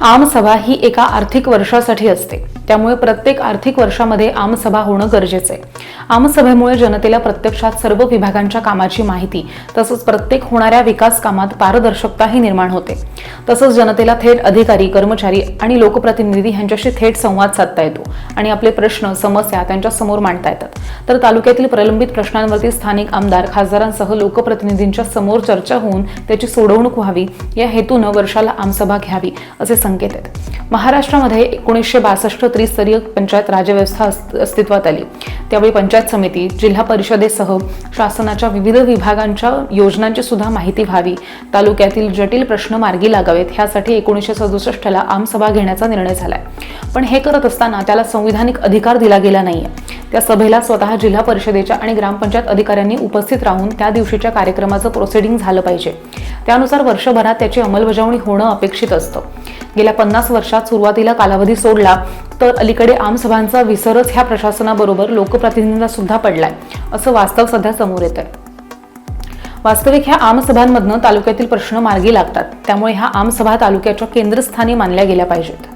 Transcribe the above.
आमसभा ही एका आर्थिक वर्षासाठी असते. त्यामुळे प्रत्येक आर्थिक वर्षामध्ये आमसभा होणं गरजेचं आहे. आमसभेमुळे जनतेला प्रत्यक्षात सर्व विभागांच्या कामाची माहिती तसंच प्रत्येक होणाऱ्या विकास कामात पारदर्शकताही निर्माण होते. तसंच जनतेला थेट अधिकारी कर्मचारी आणि लोकप्रतिनिधी यांच्याशी थेट संवाद साधता येतो आणि आपले प्रश्न समस्या त्यांच्यासमोर मांडता येतात. तर तालुक्यातील प्रलंबित प्रश्नांवरती स्थानिक आमदार खासदारांसह लोकप्रतिनिधींच्या समोर चर्चा होऊन त्याची सोडवणूक व्हावी. या हेतूनं वर्षाला आमसभा घ्यावी असे संकेत आहेत. महाराष्ट्रामध्ये एकोणीसशे बासष्ट त्रिस्तरीय पंचायत राजव्यवस्था अस्तित्वात आली. त्यावेळी पंचायत समिती जिल्हा परिषदेसह शासनाच्या विविध विभागांच्या योजनांची सुद्धा माहिती व्हावी. तालुक्यातील जटिल प्रश्न मार्गी लागावेत. ह्यासाठी एकोणीसशे सदुसष्टला आमसभा घेण्याचा निर्णय झालाय. पण हे करत असताना त्याला संविधानिक अधिकार दिला गेला नाहीये. त्या सभेला स्वतः जिल्हा परिषदेच्या आणि ग्रामपंचायत अधिकाऱ्यांनी उपस्थित राहून त्या दिवशीच्या कार्यक्रमाचं प्रोसिडिंग झालं पाहिजे. त्यानुसार वर्षभरात त्याची अंमलबजावणी होणं अपेक्षित असतं. गेल्या पन्नास वर्षात सुरुवातीला कालावधी सोडला तर अलीकडे आमसभांचा विसरच ह्या प्रशासनाबरोबर लोकप्रतिनिधींना सुद्धा पडलाय असं वास्तव सध्या समोर येत आहे वास्तविक ह्या आमसभांमधनं तालुक्यातील प्रश्न मार्गी लागतात त्यामुळे ह्या आमसभा तालुक्याच्या केंद्रस्थानी मानल्या गेल्या पाहिजेत.